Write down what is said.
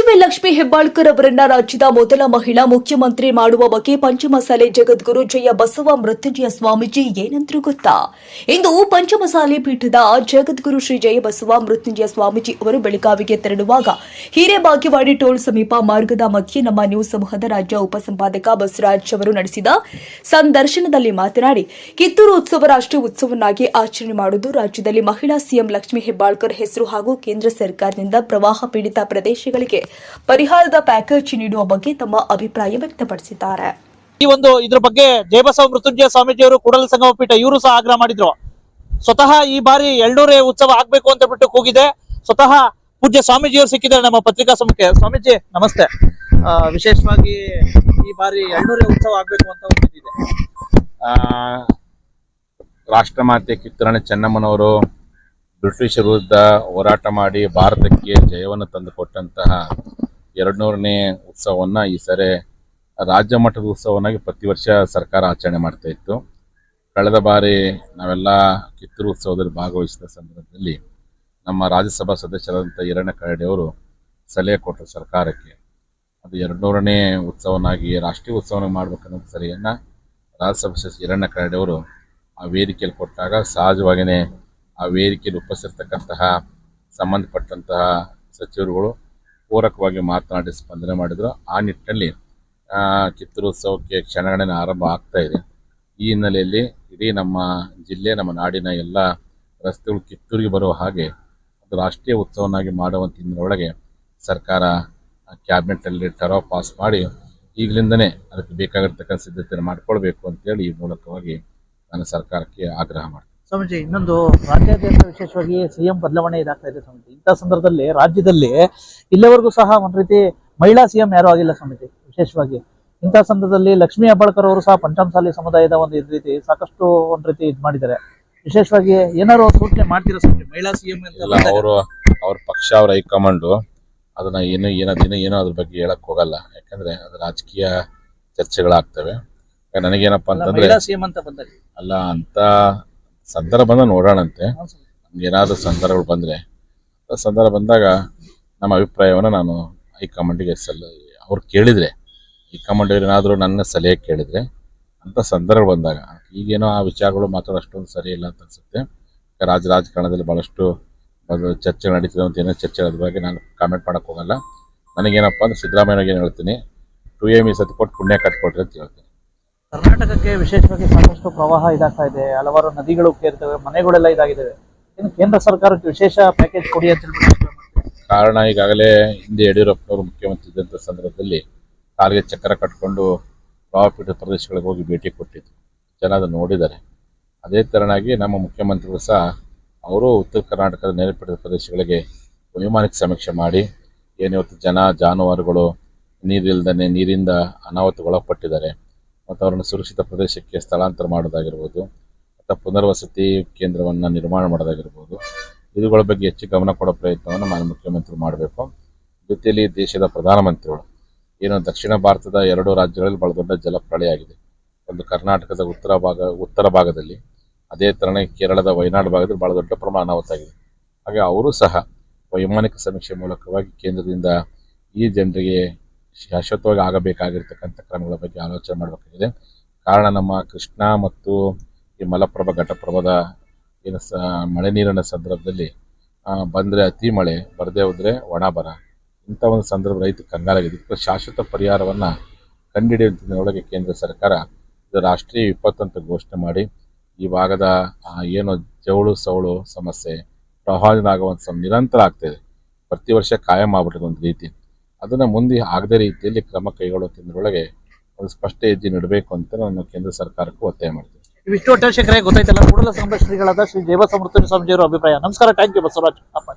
ಲಕ್ಷ್ಮಿ ಹೆಬ್ಬಾಳ್ಕರ್ ಅವರನ್ನ ರಾಜ್ಯದ ಮೊದಲ ಮಹಿಳಾ ಮುಖ್ಯಮಂತ್ರಿ ಮಾಡುವ ಬಗ್ಗೆ ಪಂಚಮಸಾಲೆ ಜಗದ್ಗುರು ಜಯ ಬಸವ ಮೃತ್ಯುಂಜಯ ಸ್ವಾಮೀಜಿ ಏನಂದ್ರು ಗೊತ್ತಾ? ಇಂದು ಪಂಚಮಸಾಲೆ ಪೀಠದ ಜಗದ್ಗುರು ಶ್ರೀ ಜಯ ಬಸವ ಮೃತ್ಯುಂಜಯ ಸ್ವಾಮೀಜಿ ಅವರು ಬೆಳಗಾವಿಗೆ ತೆರಳುವಾಗ ಹಿರೇಬಾಗೇವಾಡಿ ಟೋಲ್ ಸಮೀಪ ಮಾರ್ಗದ ಮಧ್ಯೆ ನಮ್ಮ ನ್ಯೂಸ್ ಸಮೂಹದ ರಾಜ್ಯ ಉಪಸಂಪಾದಕ ಬಸವರಾಜ್ ಅವರು ನಡೆಸಿದ ಸಂದರ್ಶನದಲ್ಲಿ ಮಾತನಾಡಿ, ಕಿತ್ತೂರು ಉತ್ಸವ ರಾಷ್ಟ್ರೀಯ ಉತ್ಸವನ್ನಾಗಿ ಆಚರಣೆ ಮಾಡುವುದು ರಾಜ್ಯದಲ್ಲಿ ಮಹಿಳಾ ಸಿಎಂ ಲಕ್ಷ್ಮಿ ಹೆಬ್ಬಾಳ್ಕರ್ ಹೆಸರು ಹಾಗೂ ಕೇಂದ್ರ ಸರ್ಕಾರದಿಂದ ಪ್ರವಾಹ ಪೀಡಿತ ಪ್ರದೇಶಗಳಿಗೆ ಪರಿಹಾರದ ಪ್ಯಾಕೇಜ್ ನೀಡುವ ಬಗ್ಗೆ ತಮ್ಮ ಅಭಿಪ್ರಾಯ ವ್ಯಕ್ತಪಡಿಸಿದ್ದಾರೆ. ಈ ಒಂದು ಇದ್ರ ಬಗ್ಗೆ ಜಯಬಸವ ಮೃತ್ಯುಂಜಯ ಸ್ವಾಮೀಜಿಯವರು ಕೂಡಲ ಸಂಗಮ ಪೀಠ ಇವರು ಸಹ ಆಗ್ರಹ ಮಾಡಿದ್ರು. ಸ್ವತಃ ಈ ಬಾರಿ ಎಳ್ನೂರೇ ಉತ್ಸವ ಆಗ್ಬೇಕು ಅಂತ ಬಿಟ್ಟು ಕೂಗಿದೆ. ಸ್ವತಃ ಪೂಜ್ಯ ಸ್ವಾಮೀಜಿಯವರು ಸಿಕ್ಕಿದ್ದಾರೆ ನಮ್ಮ ಪತ್ರಿಕಾ ಸಮಕ್ಕೆ ಸ್ವಾಮೀಜಿ ನಮಸ್ತೆ. ಆ, ವಿಶೇಷವಾಗಿ ಈ ಬಾರಿ ಎಳ್ನೂರೇ ಉತ್ಸವ ಆಗ್ಬೇಕು ಅಂತ ರಾಷ್ಟ್ರಮಾತೆ ಕಿತ್ತೂರಾಣಿ ಚೆನ್ನಮ್ಮನವರು ಬ್ರಿಟಿಷರ ವಿರುದ್ಧ ಹೋರಾಟ ಮಾಡಿ ಭಾರತಕ್ಕೆ ಜಯವನ್ನು ತಂದುಕೊಟ್ಟಂತಹ ಎರಡ್ನೂರನೇ ಉತ್ಸವವನ್ನು ಈ ಸರಿ ರಾಜ್ಯ ಮಟ್ಟದ ಉತ್ಸವನಾಗಿ ಪ್ರತಿ ವರ್ಷ ಸರ್ಕಾರ ಆಚರಣೆ ಮಾಡ್ತಾ ಇತ್ತು. ಕಳೆದ ಬಾರಿ ನಾವೆಲ್ಲ ಕಿತ್ತೂರು ಉತ್ಸವದಲ್ಲಿ ಭಾಗವಹಿಸಿದ ಸಂದರ್ಭದಲ್ಲಿ ನಮ್ಮ ರಾಜ್ಯಸಭಾ ಸದಸ್ಯರಾದಂಥ ಈರಣ್ಣ ಕರಡಿ ಅವರು ಸಲಹೆ ಕೊಟ್ಟರು ಸರ್ಕಾರಕ್ಕೆ. ಅದು ಎರಡ್ನೂರನೇ ಉತ್ಸವನಾಗಿ ರಾಷ್ಟ್ರೀಯ ಉತ್ಸವನ ಮಾಡ್ಬೇಕನ್ನೋ ಸಲಹೆಯನ್ನು ರಾಜ್ಯಸಭಾ ಸದಸ್ಯ ಹಿರಣ್ಣ ಕರಡಿ ಅವರು ಆ ವೇದಿಕೆಯಲ್ಲಿ ಕೊಟ್ಟಾಗ ಸಹಜವಾಗಿಯೇ ಆ ವೇದಿಕೆಯಲ್ಲಿ ಉಪಸ್ಥಿರ್ತಕ್ಕಂತಹ ಸಂಬಂಧಪಟ್ಟಂತಹ ಸಚಿವರುಗಳು ಪೂರಕವಾಗಿ ಮಾತನಾಡಿ ಸ್ಪಂದನೆ ಮಾಡಿದರು. ಆ ನಿಟ್ಟಿನಲ್ಲಿ ಚಿತ್ರೋತ್ಸವಕ್ಕೆ ಕ್ಷಣಗಣನೆ ಆರಂಭ ಆಗ್ತಾ ಇದೆ. ಈ ಹಿನ್ನೆಲೆಯಲ್ಲಿ ಇಡೀ ನಮ್ಮ ಜಿಲ್ಲೆ, ನಮ್ಮ ನಾಡಿನ ಎಲ್ಲ ರಸ್ತೆಗಳು ಕಿತ್ತೂರಿಗೆ ಬರುವ ಹಾಗೆ ಅದು ರಾಷ್ಟ್ರೀಯ ಉತ್ಸವನಾಗಿ ಮಾಡುವಂಥ ಹಿನ್ನೆಲೆಯೊಳಗೆ ಸರ್ಕಾರ ಕ್ಯಾಬಿನೆಟಲ್ಲಿ ಟರೋ ಪಾಸ್ ಮಾಡಿ ಈಗಲಿಂದನೇ ಅದಕ್ಕೆ ಬೇಕಾಗಿರ್ತಕ್ಕಂಥ ಸಿದ್ಧತೆಯನ್ನು ಮಾಡಿಕೊಳ್ಬೇಕು ಅಂತೇಳಿ ಈ ಮೂಲಕವಾಗಿ ನಾನು ಸರ್ಕಾರಕ್ಕೆ ಆಗ್ರಹ ಮಾಡ್ತೀನಿ. ಸ್ವಾಮೀಜಿ ಇನ್ನೊಂದು ರಾಜ್ಯಾದ್ಯಂತ ವಿಶೇಷವಾಗಿ ಸಿಎಂ ಬದಲಾವಣೆ ಇದಾಗ್ತಾ ಇದೆ ಸ್ವಾಮೀಜಿ. ಇಂಥ ಸಂದರ್ಭದಲ್ಲಿ ರಾಜ್ಯದಲ್ಲಿ ಇಲ್ಲಿವರೆಗೂ ಸಹ ಒಂದ್ ರೀತಿ ಮಹಿಳಾ ಸಿಎಂ ಯಾರು ಆಗಿಲ್ಲ ಸ್ವಾಮೀಜಿ ವಿಶೇಷವಾಗಿ. ಇಂಥ ಸಂದರ್ಭದಲ್ಲಿ ಲಕ್ಷ್ಮೀ ಹೆಬ್ಬಾಳ್ಕರ್ ಅವರು ಸಹ ಪಂಚಮಸಾಲಿ ಸಮುದಾಯದ ಒಂದು ಇದ್ ರೀತಿ ಸಾಕಷ್ಟು ಒಂದ್ ರೀತಿ ಇದ್ ಮಾಡಿದ್ದಾರೆ. ವಿಶೇಷವಾಗಿ ಏನಾರು ಸೂಚನೆ ಮಾಡ್ತೀರಾ ಸ್ವಾಮಿ ಮಹಿಳಾ ಸಿಎಂ ಎಲ್ಲ ಅವರು ಅವ್ರ ಪಕ್ಷ ಅವ್ರ ಹೈಕಮಾಂಡು ಅದನ್ನ ಏನು ದಿನ ಏನೋ ಅದ್ರ ಬಗ್ಗೆ ಹೇಳಕ್ ಹೋಗಲ್ಲ. ಯಾಕಂದ್ರೆ ಅದು ರಾಜಕೀಯ ಚರ್ಚೆಗಳಾಗ್ತವೆ. ನನಗೇನಪ್ಪ ಅಂತಂದ್ರೆ ಮಹಿಳಾ ಸಿಎಂ ಅಂತ ಬಂದಾಗ? ಅಲ್ಲ ಅಂತ ಸಂದರ್ಭ ನೋಡೋಣಂತೆ. ಏನಾದರೂ ಸಂದರ್ಭಗಳು ಬಂದರೆ ಸಂದರ್ಭ ಬಂದಾಗ ನಮ್ಮ ಅಭಿಪ್ರಾಯವನ್ನು ನಾನು ಹೈಕಮಾಂಡಿಗೆ ಸಲ್ಲ ಅವ್ರು ಕೇಳಿದರೆ ಹೈಕಮಾಂಡ್ ಏನಾದರೂ ನನ್ನ ಸಲಹೆ ಕೇಳಿದರೆ ಅಂಥ ಸಂದರ್ಭ ಬಂದಾಗ, ಈಗೇನೋ ಆ ವಿಚಾರಗಳು ಮಾತಾಡೋ ಅಷ್ಟೊಂದು ಸರಿ ಇಲ್ಲ ಅಂತ ಅನಿಸುತ್ತೆ. ರಾಜ ರಾಜಕಾರಣದಲ್ಲಿ ಭಾಳಷ್ಟು ಚರ್ಚೆ ನಡೀತಿದೆ ಅಂತ ಏನೋ ಚರ್ಚೆ ಅದ್ರ ಬಗ್ಗೆ ನಾನು ಕಾಮೆಂಟ್ ಮಾಡೋಕ್ಕೆ ಹೋಗಲ್ಲ. ನನಗೇನಪ್ಪ ಅಂದ್ರೆ ಸಿದ್ದರಾಮಯ್ಯನಿಗೆ ಏನು ಹೇಳ್ತೀನಿ ಟು ಎಂ ಇ ಸತಿ ಕೊಟ್ಟು ಪುಣ್ಯ ಕಟ್ಕೊಟ್ರಿ ಅಂತ ಹೇಳ್ತೀನಿ. ಕರ್ನಾಟಕಕ್ಕೆ ವಿಶೇಷವಾಗಿ ಸಾಕಷ್ಟು ಪ್ರವಾಹ ಇದಾಗ್ತಾ ಇದೆ. ಹಲವಾರು ನದಿಗಳು ಕೇರ್ತವೆ ಮನೆಗಳೆಲ್ಲ ಇದಾಗಿದ್ದಾವೆ ಇನ್ನು ಕೇಂದ್ರ ಸರ್ಕಾರಕ್ಕೆ ವಿಶೇಷ ಪ್ಯಾಕೇಜ್ ಕೊಡಿ ಅಂತ ಕಾರಣ ಈಗಾಗಲೇ ಹಿಂದೆ ಯಡಿಯೂರಪ್ಪನವರು ಮುಖ್ಯಮಂತ್ರಿ ಇದ್ದಂಥ ಸಂದರ್ಭದಲ್ಲಿ ಕಾಲಿಗೆ ಚಕ್ರ ಕಟ್ಕೊಂಡು ಪ್ರವಾಹಪೀಡಿತ ಪ್ರದೇಶಗಳಿಗೆ ಹೋಗಿ ಭೇಟಿ ಕೊಟ್ಟಿದ್ದು ಜನ ಅದನ್ನು ನೋಡಿದ್ದಾರೆ. ಅದೇ ಥರನಾಗಿ ನಮ್ಮ ಮುಖ್ಯಮಂತ್ರಿಗಳು ಸಹ ಅವರು ಉತ್ತರ ಕರ್ನಾಟಕದ ನೆರೆಪೀಡಿತ ಪ್ರದೇಶಗಳಿಗೆ ವೈಮಾನಿಕ ಸಮೀಕ್ಷೆ ಮಾಡಿ ಏನಿವತ್ತು ಜನ, ಜಾನುವಾರುಗಳು, ನೀರಿಲ್ದನೆ ನೀರಿಂದ ಅನಾಹುತಗೊಳಪಟ್ಟಿದ್ದಾರೆ ಮತ್ತು ಅವರನ್ನು ಸುರಕ್ಷಿತ ಪ್ರದೇಶಕ್ಕೆ ಸ್ಥಳಾಂತರ ಮಾಡೋದಾಗಿರ್ಬೋದು, ಅಥವಾ ಪುನರ್ವಸತಿ ಕೇಂದ್ರವನ್ನು ನಿರ್ಮಾಣ ಮಾಡೋದಾಗಿರ್ಬೋದು, ಇವುಗಳ ಬಗ್ಗೆ ಹೆಚ್ಚು ಗಮನ ಕೊಡೋ ಪ್ರಯತ್ನವನ್ನು ಮಾನ್ಯ ಮುಖ್ಯಮಂತ್ರಿ ಮಾಡಬೇಕು. ಜೊತೆಯಲ್ಲಿ ದೇಶದ ಪ್ರಧಾನಮಂತ್ರಿಗಳು, ಏನು ದಕ್ಷಿಣ ಭಾರತದ ಎರಡು ರಾಜ್ಯಗಳಲ್ಲಿ ಬಹಳ ದೊಡ್ಡ ಜಲಪ್ರಳಯ ಒಂದು ಕರ್ನಾಟಕದ ಉತ್ತರ ಭಾಗ, ಉತ್ತರ ಭಾಗದಲ್ಲಿ, ಅದೇ ಥರನೇ ಕೇರಳದ ವಯನಾಡು ಭಾಗದಲ್ಲಿ ಬಹಳ ದೊಡ್ಡ ಪ್ರಮಾಣ ಅನಾಹುತಾಗಿದೆ ಹಾಗೆ ಅವರು ಸಹ ವೈಮಾನಿಕ ಸಮೀಕ್ಷೆ ಮೂಲಕವಾಗಿ ಕೇಂದ್ರದಿಂದ ಈ ಜನರಿಗೆ ಶಾಶ್ವತವಾಗಿ ಆಗಬೇಕಾಗಿರ್ತಕ್ಕಂಥ ಕ್ರಮಗಳ ಬಗ್ಗೆ ಆಲೋಚನೆ ಮಾಡಬೇಕಾಗಿದೆ. ಕಾರಣ ನಮ್ಮ ಕೃಷ್ಣ ಮತ್ತು ಈ ಮಲಪ್ರಭಾ ಘಟಪ್ರಭದ ಏನು ಸ ಮಳೆ ನೀರಿನ ಸಂದರ್ಭದಲ್ಲಿ ಬಂದರೆ ಅತಿ ಮಳೆ, ಬರದೇ ಹೋದರೆ ಒಣ ಬರ. ಇಂಥ ಒಂದು ಸಂದರ್ಭ ರೈತ ಕಂಗಾಲಾಗಿದೆ. ಇದಕ್ಕೆ ಶಾಶ್ವತ ಪರಿಹಾರವನ್ನು ಕಂಡುಹಿಡಿಯುವಂಥದ್ರೊಳಗೆ ಕೇಂದ್ರ ಸರ್ಕಾರ ಇದು ರಾಷ್ಟ್ರೀಯ ವಿಪತ್ತು ಅಂತ ಘೋಷಣೆ ಮಾಡಿ, ಈ ಭಾಗದ ಏನು ಜವಳು ಸವಳು ಸಮಸ್ಯೆ, ಪ್ರವಾಹದಿಂದ ಆಗುವಂಥ ನಿರಂತರ ಆಗ್ತಾಯಿದೆ ಪ್ರತಿ ವರ್ಷ ಕಾಯಂ ಆಗ್ಬಿಟ್ಟಿದೆ ಒಂದು ರೀತಿ. ಅದನ್ನು ಮುಂದೆ ಆಗದ ರೀತಿಯಲ್ಲಿ ಕ್ರಮ ಕೈಗೊಳ್ಳುವುದರೊಳಗೆ ಒಂದು ಸ್ಪಷ್ಟ ಹೆಜ್ಜೆ ನೀಡಬೇಕು ಅಂತ ನಾನು ಕೇಂದ್ರ ಸರ್ಕಾರಕ್ಕೂ ಒತ್ತಾಯ ಮಾಡ್ತೀನಿ. ಇಷ್ಟು ಒಟ್ಟಾರೆ ಗೊತ್ತಾಯ್ತಲ್ಲ, ಕೂಡಲ ಶ್ರೀಗಳಾದ ಶ್ರೀ ದೇವಸಮೃತ ಸ್ವಾಮೀಜಿಯವರ ಅಭಿಪ್ರಾಯ. ನಮಸ್ಕಾರ, ಥ್ಯಾಂಕ್ ಯು ಬಸವರಾಜ್ ಅಪ್ಪ